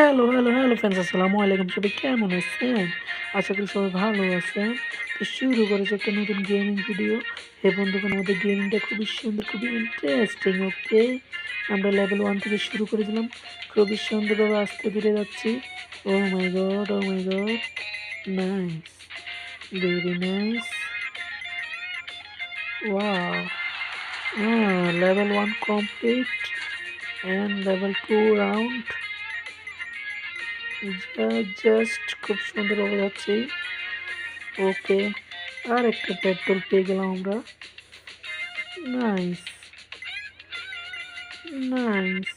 Hello, hello, hello friends আসসালামু আলাইকুম সবাই কেমন আছেন? আশা করি সবাই ভালো আছেন। তো শুরু করেছি একটা নতুন গেমিং ভিডিও। হে বন্ধুগণ আমাদের গেমিংটা খুবই সুন্দর, খুবই ইন্টারেস্টিং ওকে। আমরা লেভেল ওয়ান থেকে শুরু করেছিলাম। খুবই সুন্দরভাবে আস্তে ধীরে যাচ্ছি। ও my god! Oh my god! Nice, very nice. Wow! A level one complete and level 2 round. Just খুব সুন্দর হয়ে যাচ্ছে ওকে আর একটা পেট্রোল পেয়ে গেলাম আমরা। Nice nice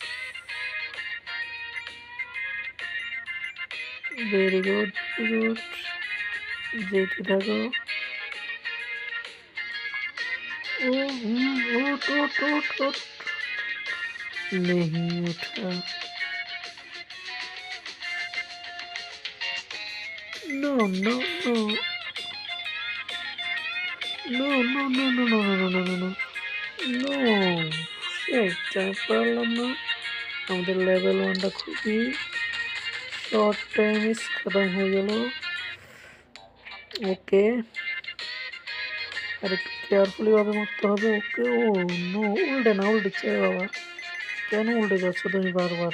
very good good যেতে থাকো। ও, হুম ওট ওট ওট ওট নেই No, no, no. No, no, no, no, no, no, no, no, no, no. আমি পারলাম না। আমাদের লেভেল 1 টা খুবই শর্ট টাইমে খতম হয়ে গেল। ওকে। আর একটু কেয়ারফুলি ভাবে মারতে হবে। ওকে। ও নো উল্টে না উল্টেছে বাবা। কেন উল্টে যাচ্ছ তুমি বারবার?